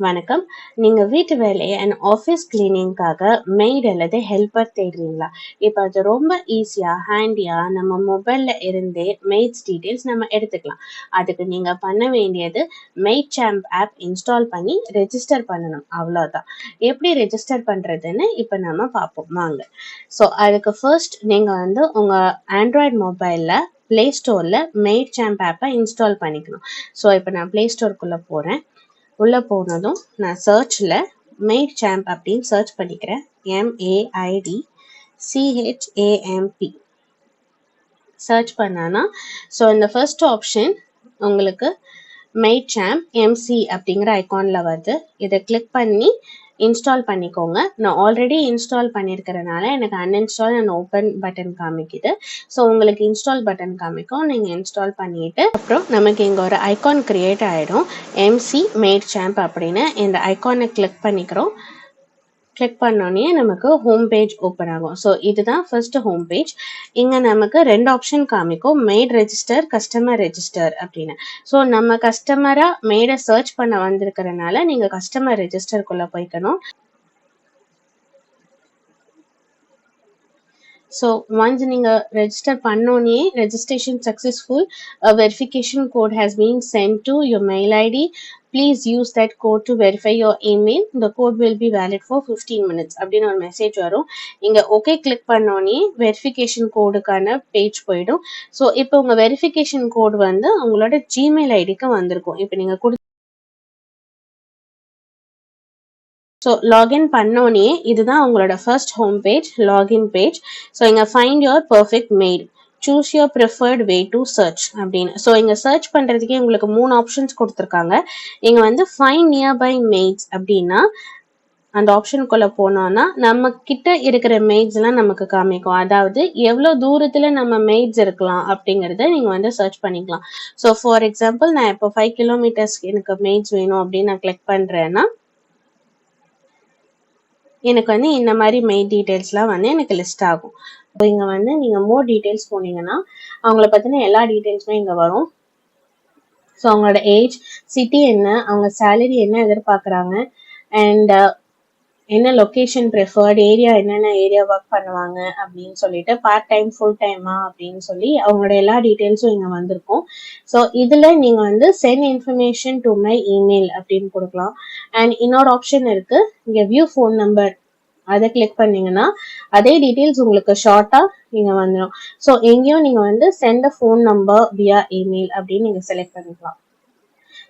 வணக்கம். நீங்க வீட்டு வேலையை அண்ட் ஆஃபீஸ் கிளீனிங்காக மெய்ட் அல்லது ஹெல்ப்பர் தேடுறீங்களா? இப்போ அது ரொம்ப ஈஸியாக ஹேண்டியாக நம்ம மொபைலில் இருந்தே மெய்ட்ஸ் டீட்டெயில்ஸ் நம்ம எடுத்துக்கலாம். அதுக்கு நீங்கள் பண்ண வேண்டியது மெய்ட் சாம்ப் ஆப் இன்ஸ்டால் பண்ணி ரெஜிஸ்டர் பண்ணணும். அவ்வளோதான் எப்படி ரெஜிஸ்டர் பண்ணுறதுன்னு இப்போ நம்ம பார்ப்போம். வாங்க. ஸோ அதுக்கு ஃபர்ஸ்ட் நீங்கள் வந்து உங்கள் ஆண்ட்ராய்ட் மொபைலில் ப்ளே ஸ்டோரில் மெய்ட் சாம்ப் ஆப்பை இன்ஸ்டால் பண்ணிக்கணும். ஸோ இப்போ நான் ப்ளே ஸ்டோருக்குள்ளே போகிறேன் உள்ளே போனதும் நான் சர்ச்சில் மெய்ட் சாம்ப் அப்படின்னு சர்ச் பண்ணிக்கிறேன். M A I D C H A M P search பண்ணானா ஸோ இந்த ஃபர்ஸ்ட் ஆப்ஷன் உங்களுக்கு மெய்ட் சாம்ப் எம்சி அப்படிங்கிற ஐக்கானில் வருது. இதை கிளிக் பண்ணி இன்ஸ்டால் பண்ணிக்கோங்க. நான் ஆல்ரெடி இன்ஸ்டால் பண்ணியிருக்கிறனால எனக்கு அன்இன்ஸ்டால் அண்ட் ஓப்பன் பட்டன் காமிக்குது. ஸோ உங்களுக்கு இன்ஸ்டால் பட்டன் காமிக்கும். நீங்கள் இன்ஸ்டால் பண்ணிட்டு அப்புறம் நமக்கு இங்கே ஒரு ஐகான் கிரியேட் ஆகிடும் எம்சி மேட் சாம்ப் அப்படின்னு. இந்த ஐகானை கிளிக் பண்ணிக்கிறோம். கிளிக் பண்ணோடனே நமக்கு ஹோம் பேஜ் ஓப்பன் ஆகும். ஸோ இதுதான் ஃபர்ஸ்ட் ஹோம் பேஜ் இங்கே நமக்கு ரெண்டு ஆப்ஷன் காமிக்கும். மெய்ட் ரெஜிஸ்டர் கஸ்டமர் ரெஜிஸ்டர் அப்படின்னு. ஸோ நம்ம கஸ்டமராக மெய்டை சர்ச் பண்ண வந்திருக்கிறனால நீங்கள் கஸ்டமர் ரெஜிஸ்டருக்குள்ளே போய்க்கணும். ஸோ ஒன்ஸ் நீங்கள் ரெஜிஸ்டர் பண்ணோன்னே registration successful verification code has been sent to your mail ID please use that code to verify your email இந்த code will be valid for fifteen minutes அப்படின்னு ஒரு மெசேஜ் வரும். இங்கே okay click பண்ணோன்னே verification கோடுக்கான page போயிடும். So இப்போ உங்கள் வெரிஃபிகேஷன் கோடு வந்து உங்களோட ஜிமெயில் ஐடிக்கு வந்திருக்கும். இப்போ நீங்கள் கொடு ஸோ லாகின் பண்ணோன்னே இதுதான் உங்களோட first home page login page so இங்கே find your perfect maid choose your preferred way to search அப்படின்னு. ஸோ இங்கே சர்ச் பண்ணுறதுக்கே உங்களுக்கு மூணு ஆப்ஷன்ஸ் கொடுத்துருக்காங்க. இங்கே வந்து ஃபைன் நியர்பை மெய்ட்ஸ் அப்படின்னா அந்த ஆப்ஷனுக்குள்ளே போனோன்னா நம்ம கிட்ட இருக்கிற மெய்ட்ஸ்லாம் நமக்கு காமிக்கும். அதாவது எவ்வளோ தூரத்தில் நம்ம மெய்ட்ஸ் இருக்கலாம் அப்படிங்கிறத நீங்கள் வந்து சர்ச் பண்ணிக்கலாம். ஸோ ஃபார் எக்ஸாம்பிள் நான் இப்போ ஃபைவ் கிலோமீட்டர்ஸ் எனக்கு மெய்ட்ஸ் வேணும் அப்படின்னு நான் கிளிக் பண்ணுறேன்னா எனக்கு வந்து இந்த மாதிரி மெயில் டீட்டெயில்ஸ்லாம் வந்து எனக்கு லிஸ்ட் ஆகும். இப்போ இங்கே வந்து நீங்கள் மோர் டீட்டெயில்ஸ் போனீங்கன்னா அவங்கள பற்றின எல்லா டீட்டெயில்ஸுமே இங்கே வரும். ஸோ அவங்களோட ஏஜ் சிட்டி என்ன அவங்க சேலரி என்ன எதிர்பார்க்குறாங்க அண்ட் என்ன லொக்கேஷன் ப்ரிஃபர்ட் ஏரியா என்னென்ன ஏரியா ஒர்க் பண்ணுவாங்க அப்படின்னு சொல்லிட்டு பார்ட் டைம் ஃபுல் டைமா அப்படின்னு சொல்லி அவங்களோட எல்லா டீட்டெயில்ஸும் இங்கே வந்திருக்கும். ஸோ இதில் நீங்கள் வந்து send information to my email அப்படின்னு கொடுக்கலாம். அண்ட் இன்னொரு ஆப்ஷன் இருக்குது இங்கே வியூ ஃபோன் நம்பர் அதை கிளிக் பண்ணீங்கன்னா அதே டீட்டெயில்ஸ் உங்களுக்கு ஷார்ட்டாக நீங்கள் வந்துடும் ஸோ எங்கேயும் நீங்கள் வந்து send phone number via email அப்படின்னு நீங்கள் செலக்ட் பண்ணிக்கலாம்.